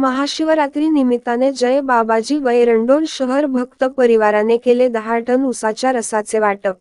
महाशिवरात्री निमित्ताने जय बाबाजी वैरंडोल शहर भक्त परिवाराने केले दहा टन उसाच्या रसाचे वाटप.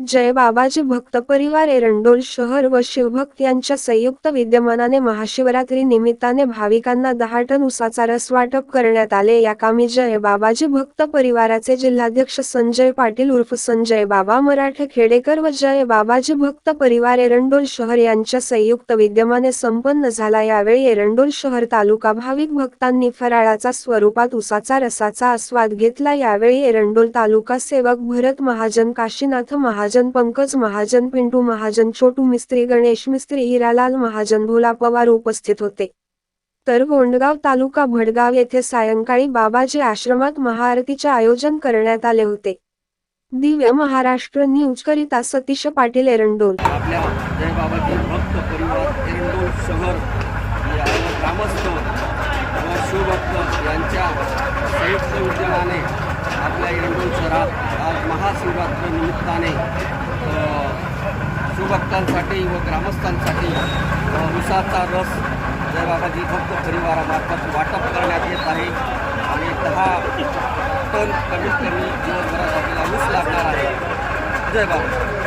जय बाबाजी भक्त परिवार एरंडोल शहर व शिवभक्त यांच्या संयुक्त विद्यमानाने महाशिवरात्री निमित्ताने भाविकांना दहा टन उसाचा रस वाटप करण्यात आले. या कामी जय बाबाजी भक्त परिवाराचे जिल्हाध्यक्ष संजय पाटील उर्फ संजय बाबा मराठे खेडेकर व जय बाबाजी भक्त परिवार एरंडोल शहर यांच्या संयुक्त विद्यमाने संपन्न झाला. यावेळी एरंडोल शहर तालुका भाविक भक्तांनी फराळाचा स्वरूपात उसाचा रसाचा आस्वाद घेतला. यावेळी एरंडोल तालुका सेवक भरत महाजन काशीनाथ महा महाजन पंकज महाजन पिंटू महाजन छोटू मिस्त्री गणेश मिस्त्री हिरालाल महाजन भोला पवार उपस्थित होते. तर गोंडगाव तालुका भडगाव येथे सायंकाळी बाबाजी आश्रमात महाआरतीचे आयोजन करण्यात आले होते. दिव्य महाराष्ट्र न्यूज करिता सतीश पाटील एरंडोल. आपल्या जय बाबाजी भक्त परिवार एरंडोल शहर ग्रामस्थ व शिवभक्त यांच्या संयुक्त उद्यमाने आपल्या एरंडोल शहरात आज महाशिवरात्री निमित्ताने शिवभक्तांसाठी व ग्रामस्थांसाठी उसाचा रस जयबाबाजी भक्त परिवारामार्फत वाटप करण्यात येत आहे. आणि दहा टन कमीत कमी दिवसभरात आपल्याला ऊस लागणार आहे. जय बाबा